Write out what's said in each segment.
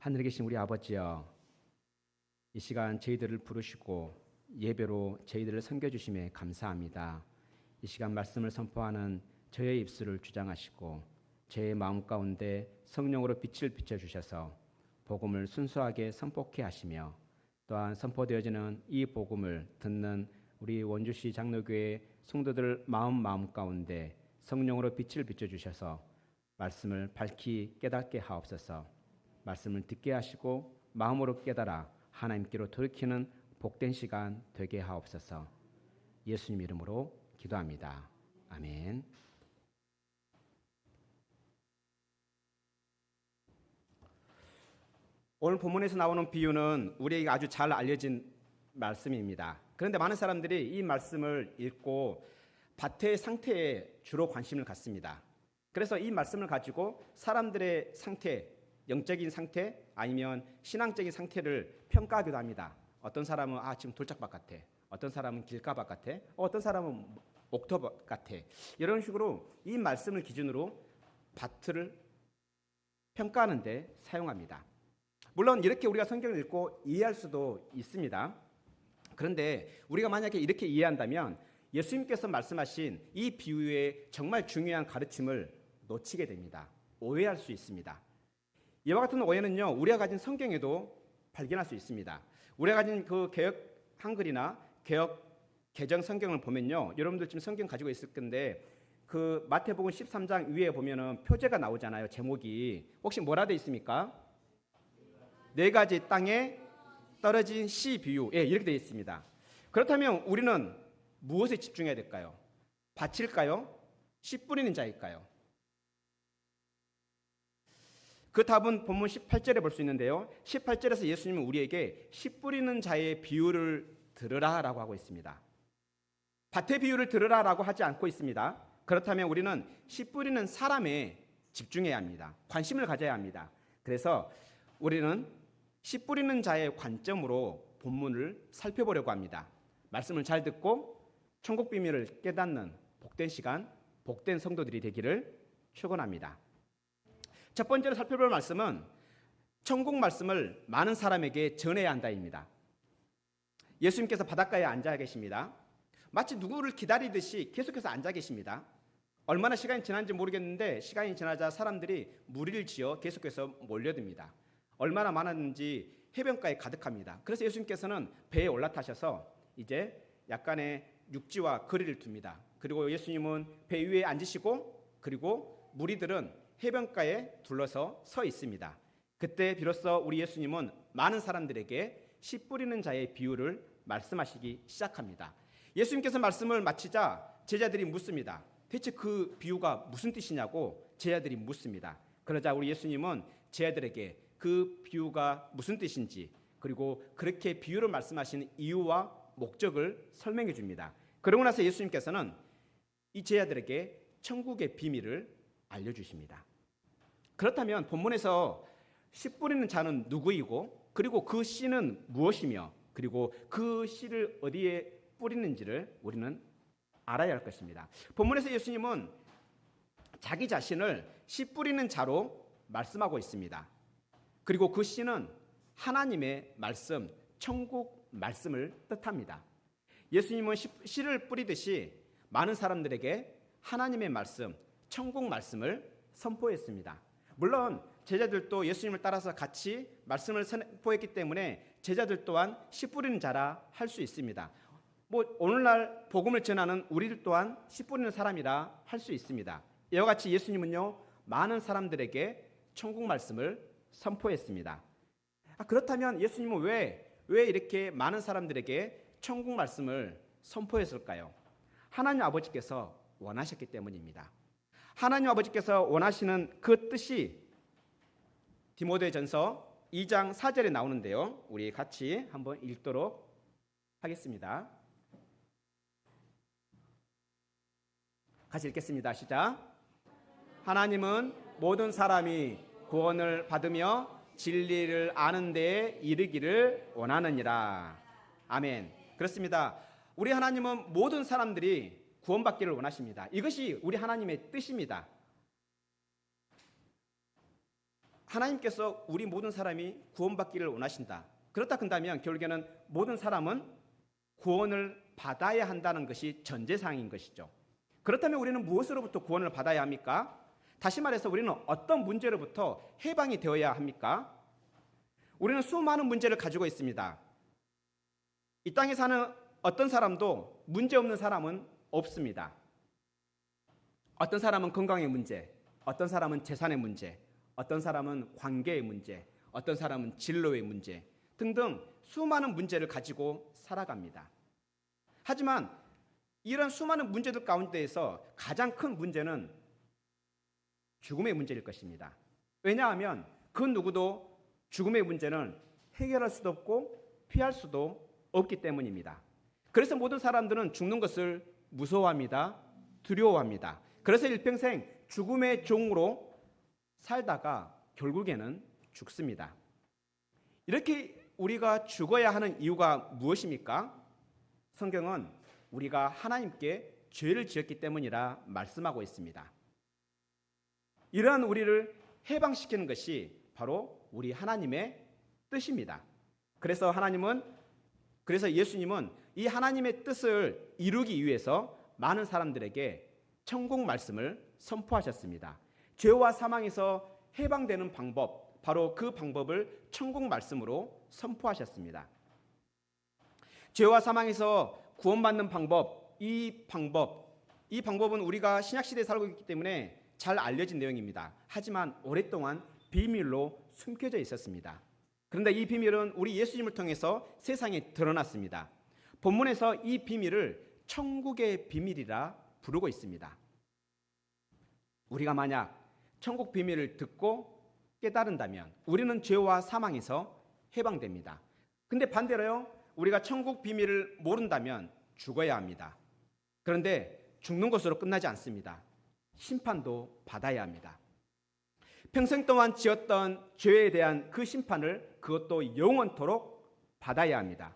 하늘에 계신 우리 아버지여 이 시간 저희들을 부르시고 예배로 저희들을 섬겨 주심에 감사합니다. 이 시간 말씀을 선포하는 저의 입술을 주장하시고 제 마음 가운데 성령으로 빛을 비춰 주셔서 복음을 순수하게 선포케 하시며 또한 선포되어지는 이 복음을 듣는 우리 원주시 장로교회 성도들 마음 마음 가운데 성령으로 빛을 비춰 주셔서 말씀을 밝히 깨닫게 하옵소서 말씀을 듣게 하시고 마음으로 깨달아 하나님께로 돌이키는 복된 시간 되게 하옵소서 예수님 이름으로 기도합니다. 아멘. 오늘 본문에서 나오는 비유는 우리에게 아주 잘 알려진 말씀입니다. 그런데 많은 사람들이 이 말씀을 읽고 밭의 상태에 주로 관심을 갖습니다. 그래서 이 말씀을 가지고 사람들의 상태, 영적인 상태 아니면 신앙적인 상태를 평가하기도 합니다. 어떤 사람은 아 지금 돌짝밭 같아. 어떤 사람은 길가밭 같아. 어떤 사람은 목터밭 같아. 이런 식으로 이 말씀을 기준으로 밭을 평가하는 데 사용합니다. 물론 이렇게 우리가 성경을 읽고 이해할 수도 있습니다. 그런데 우리가 만약에 이렇게 이해한다면 예수님께서 말씀하신 이 비유의 정말 중요한 가르침을 놓치게 됩니다. 오해할 수 있습니다. 이와 같은 오해는요, 우리가 가진 성경에도 발견할 수 있습니다. 우리가 가진 그 개혁 한글이나 개혁 개정 성경을 보면요, 여러분들 지금 성경 가지고 있을 건데 그 마태복음 13장 위에 보면은 표제가 나오잖아요. 제목이 혹시 뭐라 돼 있습니까? 네 가지 땅에 떨어진 씨 비유. 예, 이렇게 되어 있습니다. 그렇다면 우리는 무엇에 집중해야 될까요? 밭일까요? 씨 뿌리는 자일까요? 그 답은 본문 18절에 볼 수 있는데요. 18절에서 예수님은 우리에게 씨 뿌리는 자의 비유를 들으라라고 하고 있습니다. 밭의 비유를 들으라라고 하지 않고 있습니다. 그렇다면 우리는 씨 뿌리는 사람에 집중해야 합니다. 관심을 가져야 합니다. 그래서 우리는 씨 뿌리는 자의 관점으로 본문을 살펴보려고 합니다. 말씀을 잘 듣고 천국 비밀을 깨닫는 복된 시간, 복된 성도들이 되기를 축원합니다. 첫 번째로 살펴볼 말씀은 천국 말씀을 많은 사람에게 전해야 한다입니다. 예수님께서 바닷가에 앉아 계십니다. 마치 누구를 기다리듯이 계속해서 앉아 계십니다. 얼마나 시간이 지난지 모르겠는데 시간이 지나자 사람들이 무리를 지어 계속해서 몰려듭니다. 얼마나 많았는지 해변가에 가득합니다. 그래서 예수님께서는 배에 올라타셔서 이제 약간의 육지와 거리를 둡니다. 그리고 예수님은 배 위에 앉으시고 그리고 무리들은 해변가에 둘러서 서 있습니다. 그때 비로소 우리 예수님은 많은 사람들에게 씨 뿌리는 자의 비유를 말씀하시기 시작합니다. 예수님께서 말씀을 마치자 제자들이 묻습니다. 대체 그 비유가 무슨 뜻이냐고 제자들이 묻습니다. 그러자 우리 예수님은 제자들에게 그 비유가 무슨 뜻인지 그리고 그렇게 비유를 말씀하시는 이유와 목적을 설명해 줍니다. 그러고 나서 예수님께서는 이 제자들에게 천국의 비밀을 알려 주십니다. 그렇다면 본문에서 씨 뿌리는 자는 누구이고 그리고 그 씨는 무엇이며 그리고 그 씨를 어디에 뿌리는지를 우리는 알아야 할 것입니다. 본문에서 예수님은 자기 자신을 씨 뿌리는 자로 말씀하고 있습니다. 그리고 그 씨는 하나님의 말씀, 천국 말씀을 뜻합니다. 예수님은 씨를 뿌리듯이 많은 사람들에게 하나님의 말씀, 천국 말씀을 선포했습니다. 물론 제자들도 예수님을 따라서 같이 말씀을 선포했기 때문에 제자들 또한 씨 뿌리는 자라 할 수 있습니다. 뭐 오늘날 복음을 전하는 우리들 또한 씨 뿌리는 사람이라 할 수 있습니다. 이와 같이 예수님은요 많은 사람들에게 천국 말씀을 선포했습니다. 아, 그렇다면 예수님은 왜 왜 이렇게 많은 사람들에게 천국 말씀을 선포했을까요? 하나님 아버지께서 원하셨기 때문입니다. 하나님 아버지께서 원하시는 그 뜻이 디모데전서 2장 4절에 나오는데요. 우리 같이 한번 읽도록 하겠습니다. 같이 읽겠습니다. 시작. 하나님은 모든 사람이 구원을 받으며 진리를 아는 데에 이르기를 원하느니라. 아멘. 그렇습니다. 우리 하나님은 모든 사람들이 구원받기를 원하십니다. 이것이 우리 하나님의 뜻입니다. 하나님께서 우리 모든 사람이 구원받기를 원하신다. 그렇다 한다면 결국에는 모든 사람은 구원을 받아야 한다는 것이 전제사항인 것이죠. 그렇다면 우리는 무엇으로부터 구원을 받아야 합니까? 다시 말해서 우리는 어떤 문제로부터 해방이 되어야 합니까? 우리는 수많은 문제를 가지고 있습니다. 이 땅에 사는 어떤 사람도 문제 없는 사람은 없습니다. 어떤 사람은 건강의 문제, 어떤 사람은 재산의 문제, 어떤 사람은 관계의 문제, 어떤 사람은 진로의 문제 등등 수많은 문제를 가지고 살아갑니다. 하지만 이런 수많은 문제들 가운데에서 가장 큰 문제는 죽음의 문제일 것입니다. 왜냐하면 그 누구도 죽음의 문제는 해결할 수도 없고 피할 수도 없기 때문입니다. 그래서 모든 사람들은 죽는 것을 무서워합니다. 두려워합니다. 그래서 일평생 죽음의 종으로 살다가 결국에는 죽습니다. 이렇게 우리가 죽어야 하는 이유가 무엇입니까? 성경은 우리가 하나님께 죄를 지었기 때문이라 말씀하고 있습니다. 이러한 우리를 해방시키는 것이 바로 우리 하나님의 뜻입니다. 그래서 하나님은 그래서 예수님은 이 하나님의 뜻을 이루기 위해서 많은 사람들에게 천국 말씀을 선포하셨습니다. 죄와 사망에서 해방되는 방법, 바로 그 방법을 천국 말씀으로 선포하셨습니다. 죄와 사망에서 구원받는 방법, 이 방법, 이 방법은 우리가 신약 시대에 살고 있기 때문에 잘 알려진 내용입니다. 하지만 오랫동안 비밀로 숨겨져 있었습니다. 그런데 이 비밀은 우리 예수님을 통해서 세상에 드러났습니다. 본문에서 이 비밀을 천국의 비밀이라 부르고 있습니다. 우리가 만약 천국 비밀을 듣고 깨달은다면 우리는 죄와 사망에서 해방됩니다. 근데 반대로요, 우리가 천국 비밀을 모른다면 죽어야 합니다. 그런데 죽는 것으로 끝나지 않습니다. 심판도 받아야 합니다. 평생 동안 지었던 죄에 대한 그 심판을 그것도 영원토록 받아야 합니다.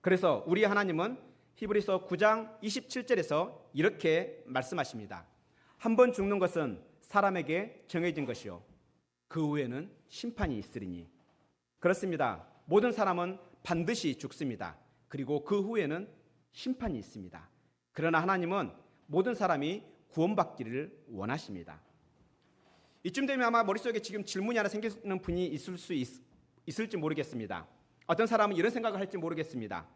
그래서 우리 하나님은 히브리서 9장 27절에서 이렇게 말씀하십니다. 한 번 죽는 것은 사람에게 정해진 것이요. 그 후에는 심판이 있으리니. 그렇습니다. 모든 사람은 반드시 죽습니다. 그리고 그 후에는 심판이 있습니다. 그러나 하나님은 모든 사람이 구원받기를 원하십니다. 이쯤 되면 아마 머릿속에 지금 질문이 하나 생기는 분이 있을 수 있, 있을지 모르겠습니다. 어떤 사람은 이런 생각을 할지 모르겠습니다.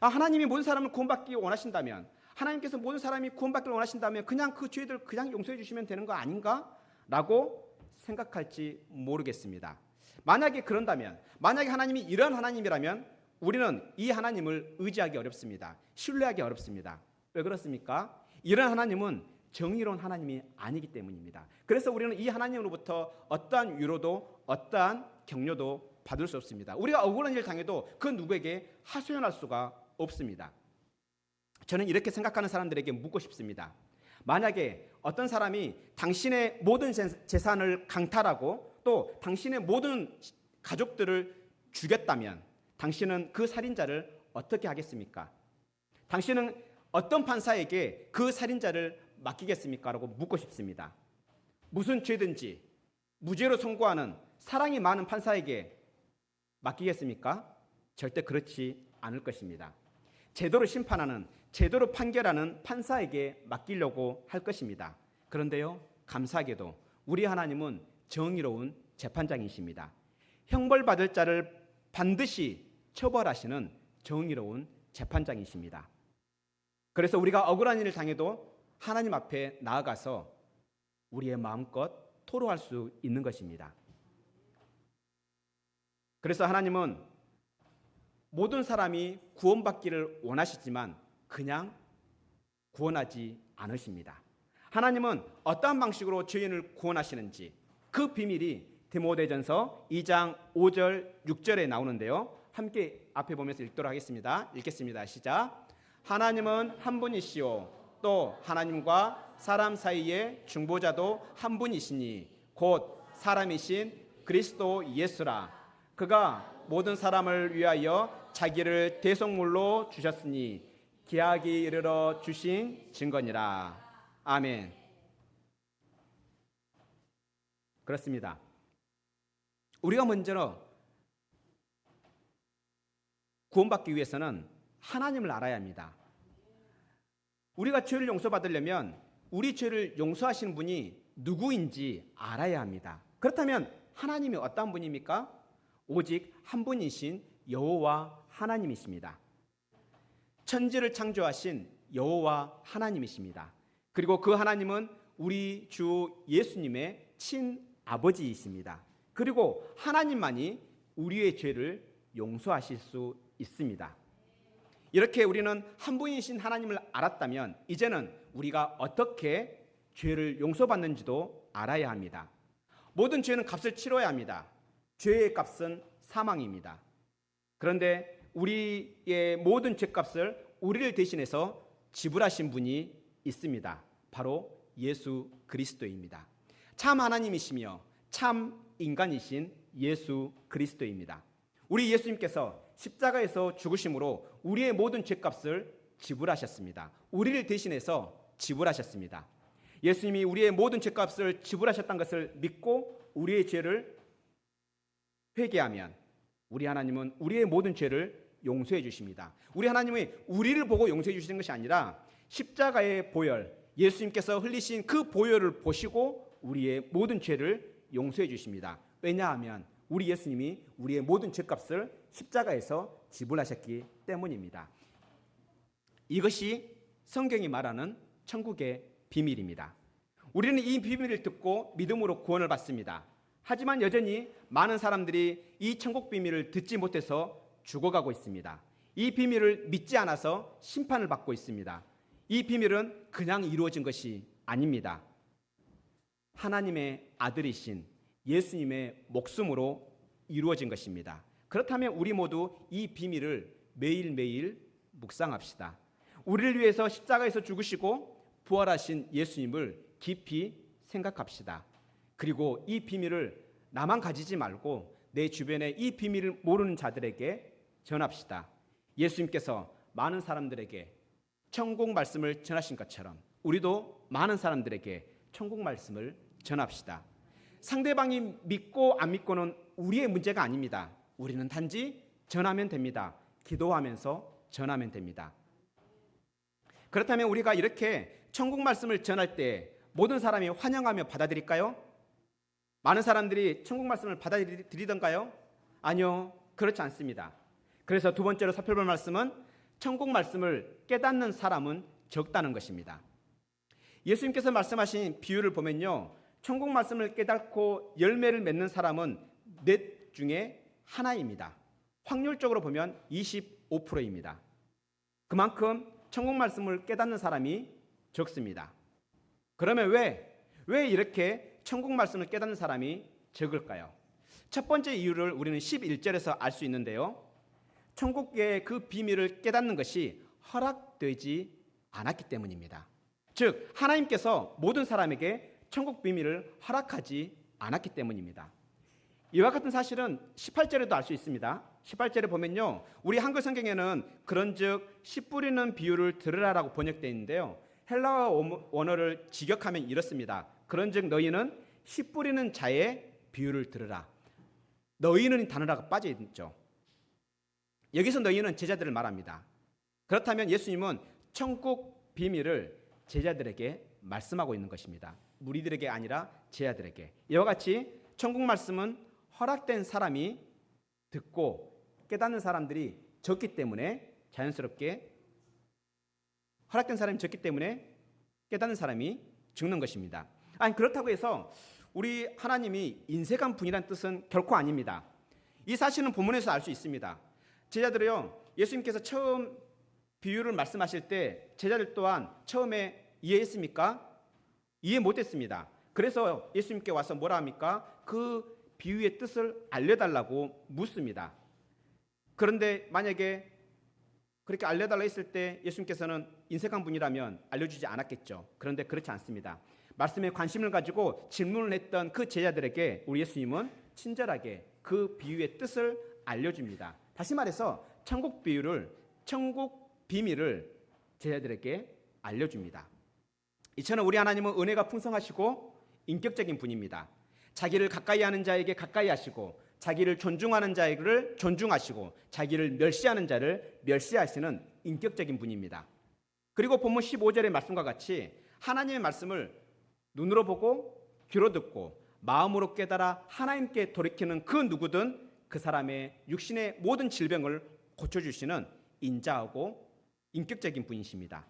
아, 하나님이 모든 사람을 구원받기 원하신다면 하나님께서 모든 사람이 구원받기를 원하신다면 그냥 그 죄들 그냥 용서해 주시면 되는 거 아닌가? 라고 생각할지 모르겠습니다. 만약에 그런다면 만약에 하나님이 이런 하나님이라면 우리는 이 하나님을 의지하기 어렵습니다. 신뢰하기 어렵습니다. 왜 그렇습니까? 이런 하나님은 정의로운 하나님이 아니기 때문입니다. 그래서 우리는 이 하나님으로부터 어떠한 위로도 어떠한 격려도 받을 수 없습니다. 우리가 억울한 일 당해도 그 누구에게 하소연할 수가 없습니다. 저는 이렇게 생각하는 사람들에게 묻고 싶습니다. 만약에 어떤 사람이 당신의 모든 재산을 강탈하고 또 당신의 모든 가족들을 죽였다면 당신은 그 살인자를 어떻게 하겠습니까? 당신은 어떤 판사에게 그 살인자를 맡기겠습니까? 라고 묻고 싶습니다. 무슨 죄든지 무죄로 선고하는 사랑이 많은 판사에게 맡기겠습니까? 절대 그렇지 않을 것입니다. 제도로 심판하는, 제도로 판결하는 판사에게 맡기려고 할 것입니다. 그런데요, 감사하게도 우리 하나님은 정의로운 재판장이십니다. 형벌받을 자를 반드시 처벌하시는 정의로운 재판장이십니다. 그래서 우리가 억울한 일을 당해도 하나님 앞에 나아가서 우리의 마음껏 토로할 수 있는 것입니다. 그래서 하나님은 모든 사람이 구원받기를 원하시지만 그냥 구원하지 않으십니다. 하나님은 어떠한 방식으로 죄인을 구원하시는지 그 비밀이 디모데전서 2장 5절 6절에 나오는데요. 함께 앞에 보면서 읽도록 하겠습니다. 읽겠습니다. 시작. 하나님은 한 분이시오. 또 하나님과 사람 사이의 중보자도 한 분이시니 곧 사람이신 그리스도 예수라. 그가 모든 사람을 위하여 자기를 대속물로 주셨으니 기약이 이르러 주신 증거니라. 아멘. 그렇습니다. 우리가 먼저 구원받기 위해서는 하나님을 알아야 합니다. 우리가 죄를 용서받으려면 우리 죄를 용서하시는 분이 누구인지 알아야 합니다. 그렇다면 하나님이 어떤 분입니까? 오직 한 분이신 여호와 하나님이십니다. 천지를 창조하신 여호와 하나님이십니다. 그리고 그 하나님은 우리 주 예수님의 친아버지이십니다. 그리고 하나님만이 우리의 죄를 용서하실 수 있습니다. 이렇게 우리는 한 분이신 하나님을 알았다면 이제는 우리가 어떻게 죄를 용서받는지도 알아야 합니다. 모든 죄는 값을 치러야 합니다. 죄의 값은 사망입니다. 그런데 우리의 모든 죄값을 우리를 대신해서 지불하신 분이 있습니다. 바로 예수 그리스도입니다. 참 하나님이시며 참 인간이신 예수 그리스도입니다. 우리 예수님께서 십자가에서 죽으심으로 우리의 모든 죄값을 지불하셨습니다. 우리를 대신해서 지불하셨습니다. 예수님이 우리의 모든 죄값을 지불하셨다는 것을 믿고 우리의 죄를 회개하면 우리 하나님은 우리의 모든 죄를 용서해 주십니다. 우리 하나님이 우리를 보고 용서해 주시는 것이 아니라 십자가의 보혈, 예수님께서 흘리신 그 보혈을 보시고 우리의 모든 죄를 용서해 주십니다. 왜냐하면 우리 예수님이 우리의 모든 죄값을 십자가에서 지불하셨기 때문입니다. 이것이 성경이 말하는 천국의 비밀입니다. 우리는 이 비밀을 듣고 믿음으로 구원을 받습니다. 하지만 여전히 많은 사람들이 이 천국 비밀을 듣지 못해서 죽어가고 있습니다. 이 비밀을 믿지 않아서 심판을 받고 있습니다. 이 비밀은 그냥 이루어진 것이 아닙니다. 하나님의 아들이신 예수님의 목숨으로 이루어진 것입니다. 그렇다면 우리 모두 이 비밀을 매일매일 묵상합시다. 우리를 위해서 십자가에서 죽으시고 부활하신 예수님을 깊이 생각합시다. 그리고 이 비밀을 나만 가지지 말고 내 주변에 이 비밀을 모르는 자들에게 전합시다. 예수님께서 많은 사람들에게 천국 말씀을 전하신 것처럼 우리도 많은 사람들에게 천국 말씀을 전합시다. 상대방이 믿고 안 믿고는 우리의 문제가 아닙니다. 우리는 단지 전하면 됩니다. 기도하면서 전하면 됩니다. 그렇다면 우리가 이렇게 천국 말씀을 전할 때 모든 사람이 환영하며 받아들일까요? 많은 사람들이 천국 말씀을 받아들이던가요? 아니요, 그렇지 않습니다. 그래서 두 번째로 살펴볼 말씀은 천국 말씀을 깨닫는 사람은 적다는 것입니다. 예수님께서 말씀하신 비유를 보면요. 천국 말씀을 깨닫고 열매를 맺는 사람은 넷 중에 하나입니다. 확률적으로 보면 25%입니다. 그만큼 천국 말씀을 깨닫는 사람이 적습니다. 그러면 왜, 왜 이렇게 천국 말씀을 깨닫는 사람이 적을까요? 첫 번째 이유를 우리는 11절에서 알 수 있는데요. 천국의 그 비밀을 깨닫는 것이 허락되지 않았기 때문입니다. 즉, 하나님께서 모든 사람에게 천국 비밀을 허락하지 않았기 때문입니다. 이와 같은 사실은 18절에도 알 수 있습니다. 18절에 보면요. 우리 한글 성경에는 그런즉 씨 뿌리는 비유를 들으라라고 번역되어 있는데요. 헬라어 원어를 직역하면 이렇습니다. 그런즉 너희는 씨 뿌리는 자의 비유를 들으라. 너희는 단어가 빠져 있죠. 여기서 너희는 제자들을 말합니다. 그렇다면 예수님은 천국 비밀을 제자들에게 말씀하고 있는 것입니다. 무리들에게 아니라 제자들에게. 이와 같이 천국 말씀은 허락된 사람이 듣고 깨닫는 사람들이 적기 때문에 자연스럽게 허락된 사람이 적기 때문에 깨닫는 사람이 죽는 것입니다. 아니 그렇다고 해서 우리 하나님이 인색한 분이란 뜻은 결코 아닙니다. 이 사실은 본문에서 알 수 있습니다. 제자들이요 예수님께서 처음 비유를 말씀하실 때 제자들 또한 처음에 이해했습니까? 이해 못했습니다. 그래서 예수님께 와서 뭐라 합니까? 그 비유의 뜻을 알려달라고 묻습니다. 그런데 만약에 그렇게 알려달라 했을 때 예수님께서는 인색한 분이라면 알려주지 않았겠죠. 그런데 그렇지 않습니다. 말씀에 관심을 가지고 질문을 했던 그 제자들에게 우리 예수님은 친절하게 그 비유의 뜻을 알려줍니다. 다시 말해서 천국 비유를 천국 비밀을 제자들에게 알려줍니다. 이처럼 우리 하나님은 은혜가 풍성하시고 인격적인 분입니다. 자기를 가까이 하는 자에게 가까이 하시고 자기를 존중하는 자를 존중하시고 자기를 멸시하는 자를 멸시하시는 인격적인 분입니다. 그리고 본문 15절의 말씀과 같이 하나님의 말씀을 눈으로 보고 귀로 듣고 마음으로 깨달아 하나님께 돌이키는 그 누구든 그 사람의 육신의 모든 질병을 고쳐주시는 인자하고 인격적인 분이십니다.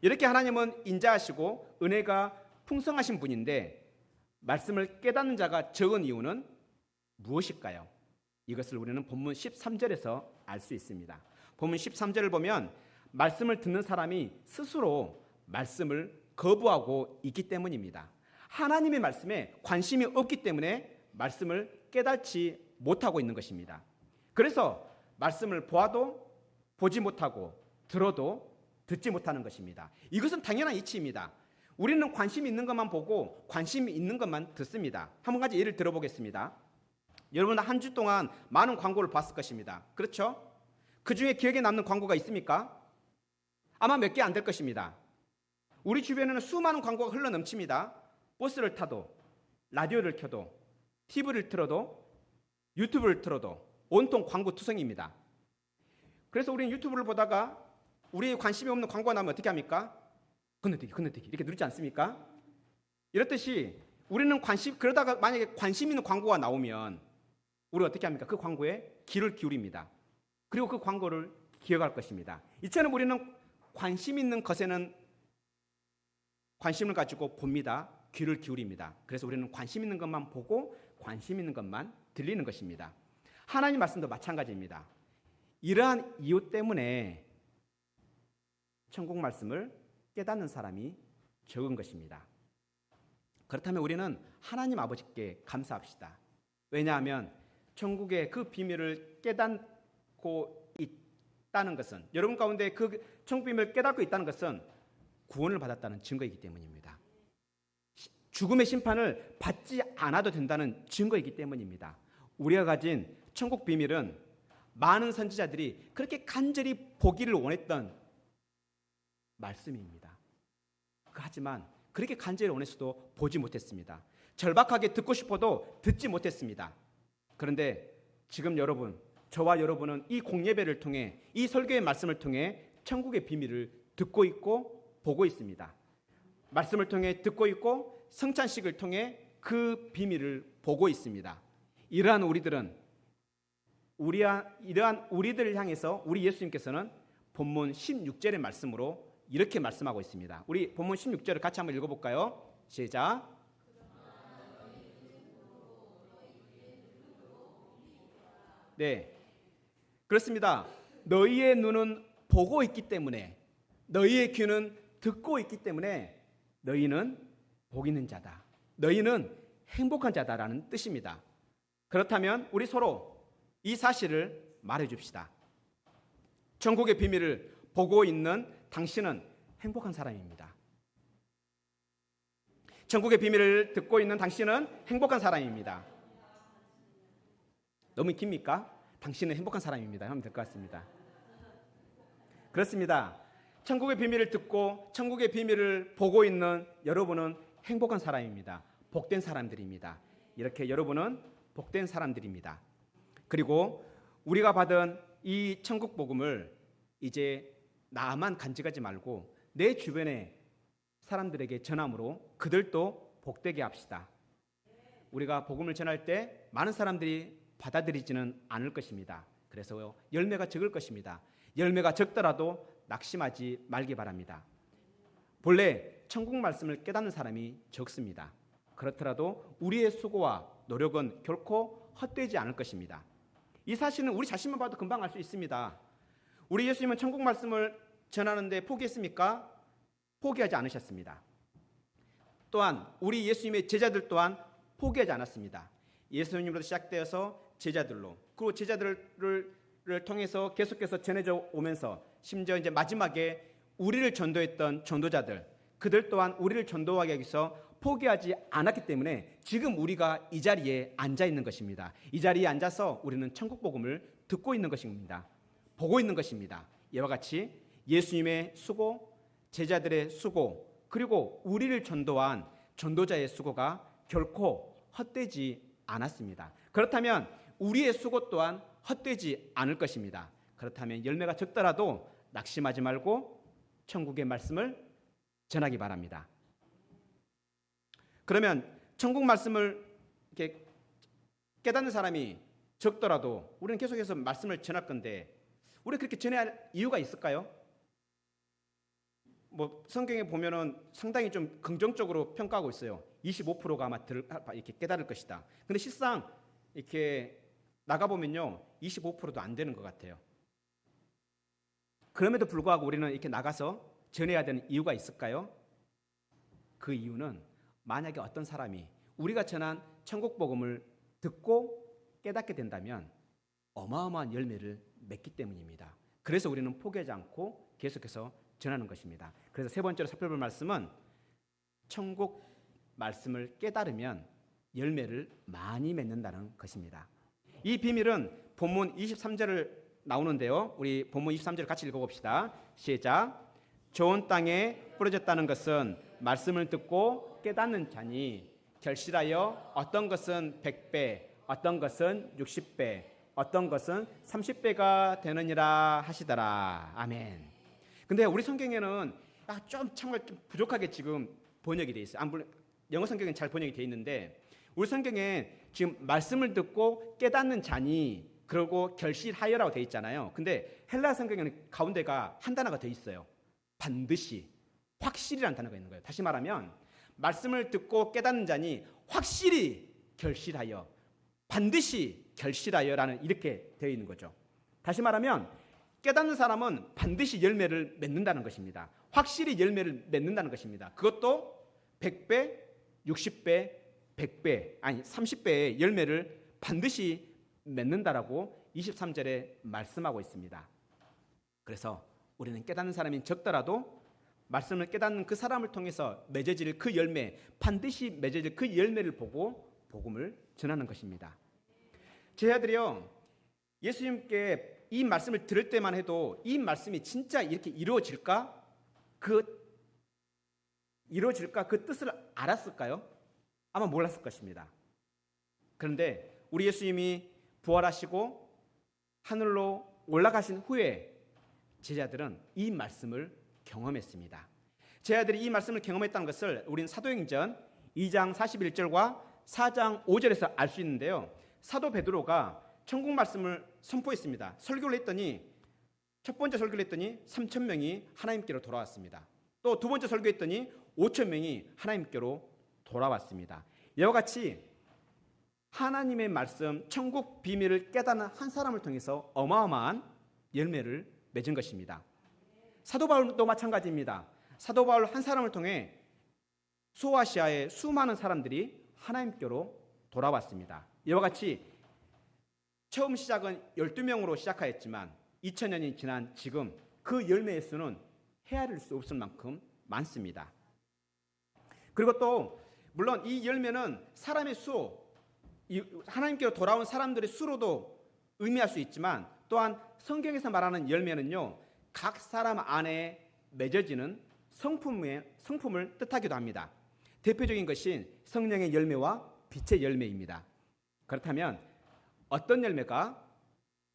이렇게 하나님은 인자하시고 은혜가 풍성하신 분인데 말씀을 깨닫는 자가 적은 이유는 무엇일까요? 이것을 우리는 본문 13절에서 알 수 있습니다. 본문 13절을 보면 말씀을 듣는 사람이 스스로 말씀을 거부하고 있기 때문입니다. 하나님의 말씀에 관심이 없기 때문에 말씀을 깨닫지 못하고 있는 것입니다. 그래서 말씀을 보아도 보지 못하고 들어도 듣지 못하는 것입니다. 이것은 당연한 이치입니다. 우리는 관심 있는 것만 보고 관심 있는 것만 듣습니다. 한 가지 예를 들어보겠습니다. 여러분 한 주 동안 많은 광고를 봤을 것입니다. 그렇죠? 그 중에 기억에 남는 광고가 있습니까? 아마 몇 개 안 될 것입니다. 우리 주변에는 수많은 광고가 흘러 넘칩니다. 버스를 타도, 라디오를 켜도, TV를 틀어도, 유튜브를 틀어도 온통 광고 투성입니다. 그래서 우리는 유튜브를 보다가 우리의 관심이 없는 광고가 나오면 어떻게 합니까? 건너뛰기, 건너뛰기 이렇게 누르지 않습니까? 이렇듯이 우리는 관심 그러다가 만약에 관심 있는 광고가 나오면 우리 어떻게 합니까? 그 광고에 귀를 기울입니다. 그리고 그 광고를 기억할 것입니다. 이처럼 우리는 관심 있는 것에는 관심을 가지고 봅니다. 귀를 기울입니다. 그래서 우리는 관심 있는 것만 보고 관심 있는 것만 들리는 것입니다. 하나님 말씀도 마찬가지입니다. 이러한 이유 때문에 천국 말씀을 깨닫는 사람이 적은 것입니다. 그렇다면 우리는 하나님 아버지께 감사합시다. 왜냐하면 천국의 그 비밀을 깨닫고 있다는 것은 여러분 가운데 그 천국 비밀을 깨닫고 있다는 것은 구원을 받았다는 증거이기 때문입니다. 죽음의 심판을 받지 않아도 된다는 증거이기 때문입니다. 우리가 가진 천국 비밀은 많은 선지자들이 그렇게 간절히 보기를 원했던 말씀입니다. 하지만 그렇게 간절히 원했어도 보지 못했습니다. 절박하게 듣고 싶어도 듣지 못했습니다. 그런데 지금 여러분, 저와 여러분은 이 공예배를 통해 이 설교의 말씀을 통해 천국의 비밀을 듣고 있고 보고 있습니다. 말씀을 통해 듣고 있고 성찬식을 통해 그 비밀을 보고 있습니다. 이러한 우리들은 우리야 이러한 우리들을 향해서 우리 예수님께서는 본문 16절의 말씀으로 이렇게 말씀하고 있습니다. 우리 본문 16절을 같이 한번 읽어 볼까요? 시작. 네, 그렇습니다. 너희의 눈은 보고 있기 때문에, 너희의 귀는 듣고 있기 때문에 너희는 복 있는 자다. 너희는 행복한 자다라는 뜻입니다. 그렇다면 우리 서로 이 사실을 말해 줍시다. 천국의 비밀을 보고 있는 당신은 행복한 사람입니다. 천국의 비밀을 듣고 있는 당신은 행복한 사람입니다. 너무 깁니까? 당신은 행복한 사람입니다. 하면 될 것 같습니다. 그렇습니다. 천국의 비밀을 듣고 천국의 비밀을 보고 있는 여러분은 행복한 사람입니다. 복된 사람들입니다. 이렇게 여러분은 복된 사람들입니다. 그리고 우리가 받은 이 천국 복음을 이제 나만 간직하지 말고 내 주변의 사람들에게 전함으로 그들도 복되게 합시다. 우리가 복음을 전할 때 많은 사람들이 받아들이지는 않을 것입니다. 그래서 열매가 적을 것입니다. 열매가 적더라도 낙심하지 말기 바랍니다. 본래 천국 말씀을 깨닫는 사람이 적습니다. 그렇더라도 우리의 수고와 노력은 결코 헛되지 않을 것입니다. 이 사실은 우리 자신만 봐도 금방 알 수 있습니다. 우리 예수님은 천국 말씀을 전하는데 포기했습니까? 포기하지 않으셨습니다. 또한 우리 예수님의 제자들 또한 포기하지 않았습니다. 예수님으로 시작되어서 제자들로 그리고 제자들을 통해서 계속해서 전해져 오면서 심지어 이제 마지막에 우리를 전도했던 전도자들 그들 또한 우리를 전도하기 위해서 포기하지 않았기 때문에 지금 우리가 이 자리에 앉아 있는 것입니다. 이 자리에 앉아서 우리는 천국 복음을 듣고 있는 것입니다. 보고 있는 것입니다. 이와 같이 예수님의 수고, 제자들의 수고, 그리고 우리를 전도한 전도자의 수고가 결코 헛되지 않았습니다. 그렇다면 우리의 수고 또한 헛되지 않을 것입니다. 그렇다면 열매가 적더라도 낙심하지 말고 천국의 말씀을 전하기 바랍니다. 그러면 천국 말씀을 이렇게 깨닫는 사람이 적더라도 우리는 계속해서 말씀을 전할 건데 우리 그렇게 전해야 할 이유가 있을까요? 뭐 성경에 보면은 상당히 좀 긍정적으로 평가하고 있어요. 25%가 아마 들, 이렇게 깨달을 것이다. 근데 실상 이렇게 나가 보면요, 25%도 안 되는 것 같아요. 그럼에도 불구하고 우리는 이렇게 나가서 전해야 되는 이유가 있을까요? 그 이유는 만약에 어떤 사람이 우리가 전한 천국 복음을 듣고 깨닫게 된다면 어마어마한 열매를 맺기 때문입니다. 그래서 우리는 포기하지 않고 계속해서 전하는 것입니다. 그래서 세 번째로 살펴볼 말씀은 천국 말씀을 깨달으면 열매를 많이 맺는다는 것입니다. 이 비밀은 본문 23절을 나오는데요. 우리 본문 23절 같이 읽어봅시다. 시작. 좋은 땅에 뿌려졌다는 것은 말씀을 듣고 깨닫는 자니 결실하여 어떤 것은 100배, 어떤 것은 60배, 어떤 것은 30배가 되느니라 하시더라. 아멘. 근데 우리 성경에는 아, 좀 정말 좀 부족하게 지금 번역이 돼 있어요. 안 영어 성경은 잘 번역이 돼 있는데 우리 성경에 지금 말씀을 듣고 깨닫는 자니 그러고 결실하여라고 돼 있잖아요. 근데 헬라 성경에는 가운데가 한 단어가 더 있어요. 반드시 확실이라는 단어가 있는 거예요. 다시 말하면 말씀을 듣고 깨닫는 자니 확실히 결실하여 반드시 결실하여라는 이렇게 되어 있는 거죠. 다시 말하면 깨닫는 사람은 반드시 열매를 맺는다는 것입니다. 확실히 열매를 맺는다는 것입니다. 그것도 100배, 60배, 100배, 아니 30배의 열매를 반드시 맺는다라고 23절에 말씀하고 있습니다. 그래서 우리는 깨닫는 사람이 적더라도 말씀을 깨닫는 그 사람을 통해서 맺어질 그 열매, 반드시 맺어질 그 열매를 보고 복음을 전하는 것입니다. 제 아들이요, 예수님께 이 말씀을 들을 때만 해도 이 말씀이 진짜 이렇게 이루어질까? 그 이루어질까? 그 뜻을 알았을까요? 아마 몰랐을 것입니다. 그런데 우리 예수님이 부활하시고 하늘로 올라가신 후에 제자들은 이 말씀을 경험했습니다. 제자들이 이 말씀을 경험했다는 것을 우리는 사도행전 2장 41절과 4장 5절에서 알 수 있는데요. 사도 베드로가 천국 말씀을 선포했습니다. 설교를 했더니 첫 번째 설교를 했더니 3천 명이 하나님께로 돌아왔습니다. 또 두 번째 설교했더니 5천 명이 하나님께로 돌아왔습니다. 이와 같이 하나님의 말씀, 천국 비밀을 깨닫는 한 사람을 통해서 어마어마한 열매를 맺은 것입니다. 사도 바울도 마찬가지입니다. 사도 바울 한 사람을 통해 소아시아의 수많은 사람들이 하나님께로 돌아왔습니다. 이와 같이 처음 시작은 12명으로 시작하였지만 2000년이 지난 지금 그 열매의 수는 헤아릴 수 없을 만큼 많습니다. 그리고 또 물론 이 열매는 사람의 수, 하나님께로 돌아온 사람들의 수로도 의미할 수 있지만 또한 성경에서 말하는 열매는요 각 사람 안에 맺어지는 성품의 성품을 뜻하기도 합니다. 대표적인 것이 성령의 열매와 빛의 열매입니다. 그렇다면 어떤 열매가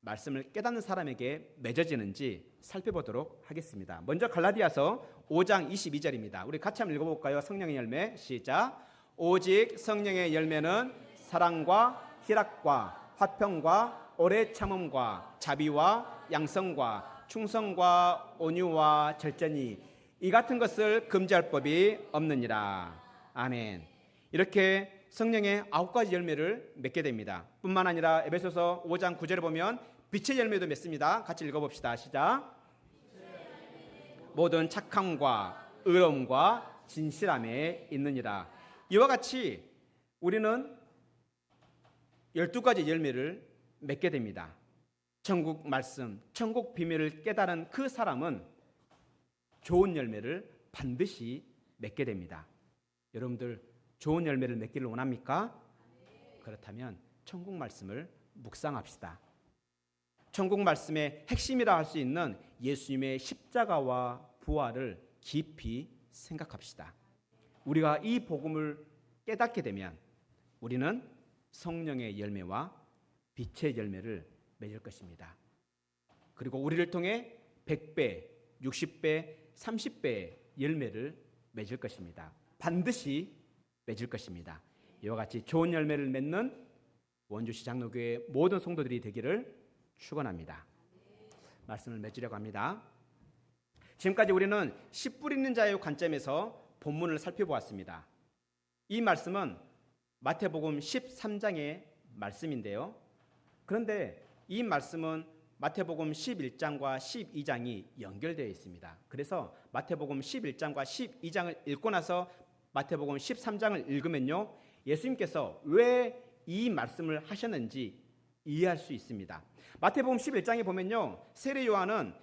말씀을 깨닫는 사람에게 맺어지는지 살펴보도록 하겠습니다. 먼저 갈라디아서 5장 22절입니다. 우리 같이 한번 읽어볼까요? 성령의 열매 시작. 오직 성령의 열매는 사랑과 희락과 화평과 오래 참음과 자비와 양성과 충성과 온유와 절제니 이 같은 것을 금지할 법이 없느니라. 아멘. 이렇게 성령의 아홉 가지 열매를 맺게 됩니다. 뿐만 아니라 에베소서 5장 9절에 보면 빛의 열매도 맺습니다. 같이 읽어봅시다. 시작. 모든 착함과 의로움과 진실함에 있느니라. 이와 같이 우리는 12가지 열매를 맺게 됩니다. 천국 말씀, 천국 비밀을 깨달은 그 사람은 좋은 열매를 반드시 맺게 됩니다. 여러분들 좋은 열매를 맺기를 원합니까? 그렇다면 천국 말씀을 묵상합시다. 천국 말씀의 핵심이라 할 수 있는 예수님의 십자가와 부활을 깊이 생각합시다. 우리가 이 복음을 깨닫게 되면 우리는 성령의 열매와 빛의 열매를 맺을 것입니다. 그리고 우리를 통해 100배, 60배, 30배의 열매를 맺을 것입니다. 반드시 맺을 것입니다. 이와 같이 좋은 열매를 맺는 원주시 장로교회 모든 성도들이 되기를 축원합니다. 말씀을 맺으려고 합니다. 지금까지 우리는 씨 뿌리는 자의 관점에서 본문을 살펴보았습니다. 이 말씀은 마태복음 13장의 말씀인데요. 그런데 이 말씀은 마태복음 11장과 12장이 연결되어 있습니다. 그래서 마태복음 11장과 12장을 읽고 나서 마태복음 13장을 읽으면요. 예수님께서 왜 이 말씀을 하셨는지 이해할 수 있습니다. 마태복음 11장에 보면요. 세례 요한은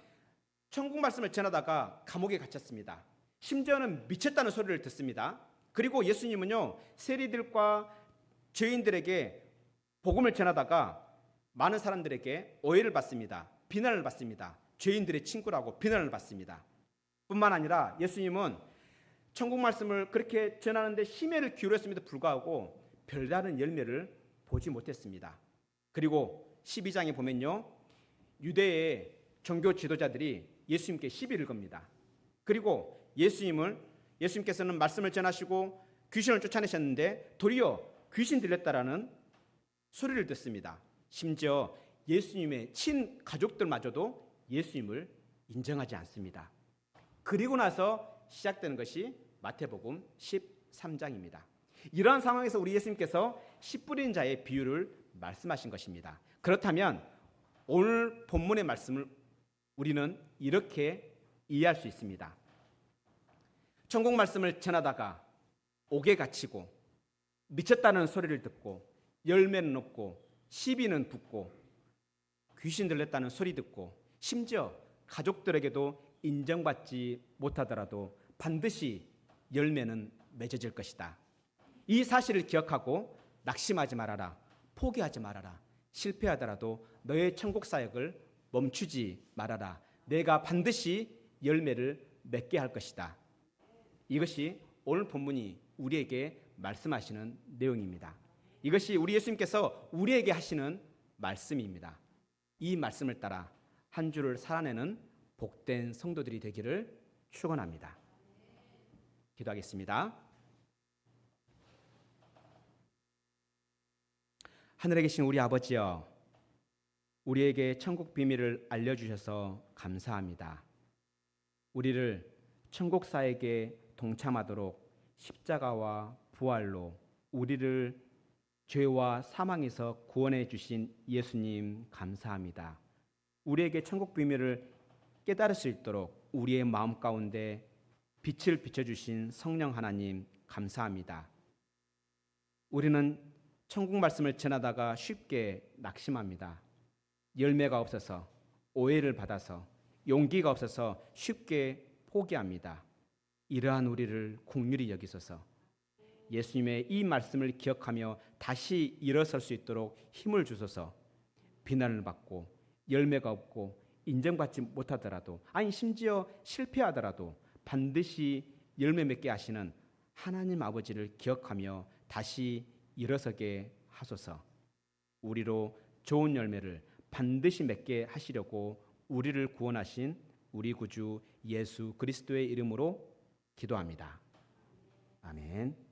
천국 말씀을 전하다가 감옥에 갇혔습니다. 심지어는 미쳤다는 소리를 듣습니다. 그리고 예수님은요. 세리들과 죄인들에게 복음을 전하다가 많은 사람들에게 오해를 받습니다. 비난을 받습니다. 죄인들의 친구라고 비난을 받습니다. 뿐만 아니라 예수님은 천국 말씀을 그렇게 전하는데 심혈을 기울였음에도 불구하고 별다른 열매를 보지 못했습니다. 그리고 12장에 보면요. 유대의 종교 지도자들이 예수님께 시비를 겁니다. 그리고 예수님을 예수님께서는 말씀을 전하시고 귀신을 쫓아내셨는데 도리어 귀신 들렸다라는 소리를 듣습니다. 심지어 예수님의 친 가족들마저도 예수님을 인정하지 않습니다. 그리고 나서 시작되는 것이 마태복음 13장입니다. 이러한 상황에서 우리 예수님께서 씨 뿌린 자의 비유를 말씀하신 것입니다. 그렇다면 오늘 본문의 말씀을 우리는 이렇게 이해할 수 있습니다. 천국 말씀을 전하다가 옥에 갇히고 미쳤다는 소리를 듣고 열매는 없고 시비는 붙고 귀신 들렸다는 소리 듣고 심지어 가족들에게도 인정받지 못하더라도 반드시 열매는 맺어질 것이다. 이 사실을 기억하고 낙심하지 말아라. 포기하지 말아라. 실패하더라도 너의 천국 사역을 멈추지 말아라. 내가 반드시 열매를 맺게 할 것이다. 이것이 오늘 본문이 우리에게 말씀하시는 내용입니다. 이것이 우리 예수님께서 우리에게 하시는 말씀입니다. 이 말씀을 따라 한 주를 살아내는 복된 성도들이 되기를 축원합니다. 기도하겠습니다. 하늘에 계신 우리 아버지여, 우리에게 천국 비밀을 알려 주셔서 감사합니다. 우리를 천국사에게 동참하도록 십자가와 부활로 우리를 죄와 사망에서 구원해 주신 예수님 감사합니다. 우리에게 천국 비밀을 깨달을 수 있도록 우리의 마음 가운데 빛을 비춰 주신 성령 하나님 감사합니다. 우리는 천국 말씀을 전하다가 쉽게 낙심합니다. 열매가 없어서 오해를 받아서 용기가 없어서 쉽게 포기합니다. 이러한 우리를 국률이 여기소서. 예수님의 이 말씀을 기억하며 다시 일어설 수 있도록 힘을 주소서. 비난을 받고 열매가 없고 인정받지 못하더라도 아니 심지어 실패하더라도 반드시 열매 맺게 하시는 하나님 아버지를 기억하며 다시 일어서게 하소서. 우리로 좋은 열매를 반드시 맺게 하시려고 우리를 구원하신 우리 구주 예수 그리스도의 이름으로 기도합니다. 아멘.